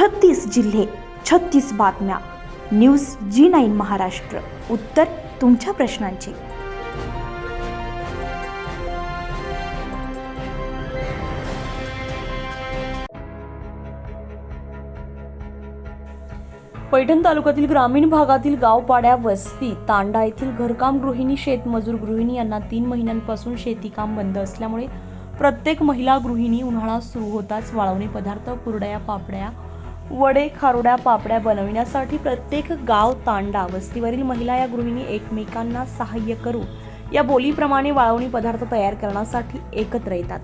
छत्तीस जिल्हे छत्तीस बातम्या. News G nine Maharashtra. उत्तर तुमच्या प्रश्नांची. पैठण तालुक्यातील ग्रामीण भागातील गावपाड्या वस्ती तांडा येथील घरकाम गृहिणी शेतमजूर गृहिणी यांना तीन महिन्यांपासून शेतीकाम बंद असल्यामुळे प्रत्येक महिला गृहिणी उन्हाळा सुरू होताच वाळवणी पदार्थ कुरड्या पापड्या वडे खारोड्या पापड्या बनविण्यासाठी प्रत्येक गाव तांडा. वस्तीवरील महिला या गृहिणी एकमेकांना सहाय्य करू. या बोलीप्रमाणे वाळवणी पदार्थ तयार करण्यासाठी एकत्र येतात.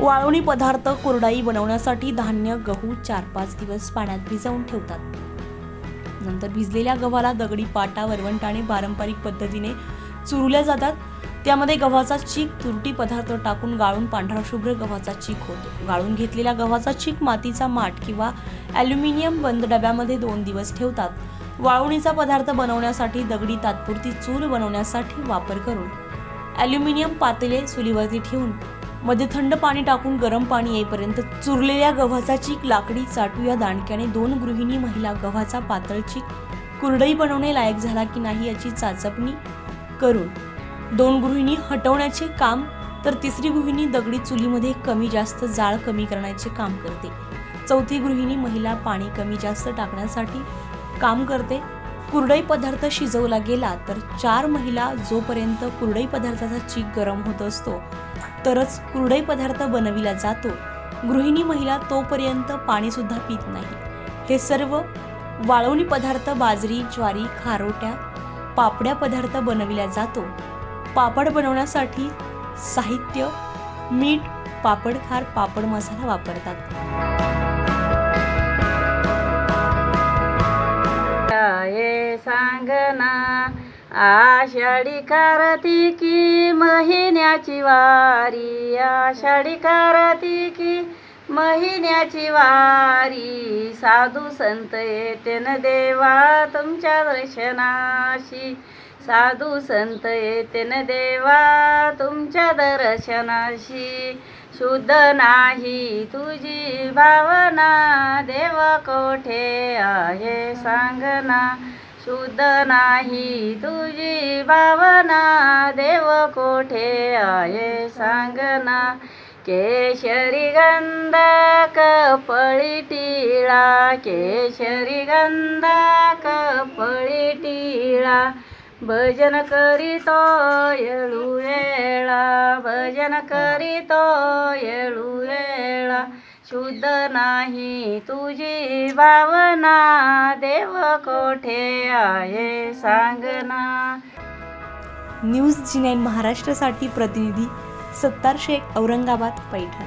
वाळवणी पदार्थ कुरडाई बनवण्यासाठी धान्य गहू चार पाच दिवस पाण्यात भिजवून ठेवतात. नंतर भिजलेल्या गव्हाला दगडी पाटा वरवंटाने पारंपरिक पद्धतीने चुरल्या जातात. त्यामध्ये गव्हाचा चीक तुरटी पदार्थ टाकून गाळून पांढरा शुभ्र गव्हाचा चीक होतो. गाळून घेतलेल्या गव्हाचा चीक मातीचा माठ किंवा ॲल्युमिनियम बंद डब्यामध्ये दोन दिवस ठेवतात. वाळवणीचा पदार्थ बनवण्यासाठी दगडी तात्पुरती चूल बनवण्यासाठी वापर करून ॲल्युमिनियम पातेले चुलीवरती ठेवून मध्ये थंड पाणी टाकून गरम पाणी येईपर्यंत चुरलेल्या गव्हाचा चीक लाकडी चाटू या दांडक्याने दोन गृहिणी महिला गव्हाचा पातळ चीक कुरडई बनवणे लायक झाला की नाही याची चाचपणी करून दोन गृहिणी हटवण्याचे काम तर तिसरी गृहिणी दगडी चुलीमध्ये कमी जास्त जाळ कमी करण्याचे काम करते. चौथी गृहिणी महिला पाणी कमी जास्त टाकण्यासाठी काम करते. कुरडई पदार्थ शिजवला गेला तर चार महिला जोपर्यंत कुरडई पदार्थाचा चीक गरम होत असतो तरच कुरडई पदार्थ बनविला जातो. गृहिणी महिला तोपर्यंत पाणी सुद्धा पित नाही. हे सर्व वाळवणी पदार्थ बाजरी ज्वारी खारोट्या पापड्या पदार्थ बनविला जातो. पापड बनवण्यासाठी साहित्य मीठ पापड खार पापड मसाला वापरतात. ये सांगना आषाढी कार्तिकी महिन्याची वारी आषाढी कार्तिकी महिन्याची वारी. साधू संत येते न देवा तुमच्या दर्शनाशी. साधू संत येते न देवा तुमच्या दर्शनाशी. शुद्ध नाही तुझी भावना देव कोठे आहे सांगना. शुद्ध नाही तुझी भावना देव कोठे आहे सांगना. केशरी गंधा कपळी टिळा केशरी गंधा कपळी टिळा भजन करीतो येळू वेळा भजन करीतो येळू वेळा शुद्ध नाही तुझी भावना देव कोठे आहे सांगना. न्यूज जी नाईन महाराष्ट्रासाठी प्रतिनिधी सत्तार शेख औरंगाबाद पैठण.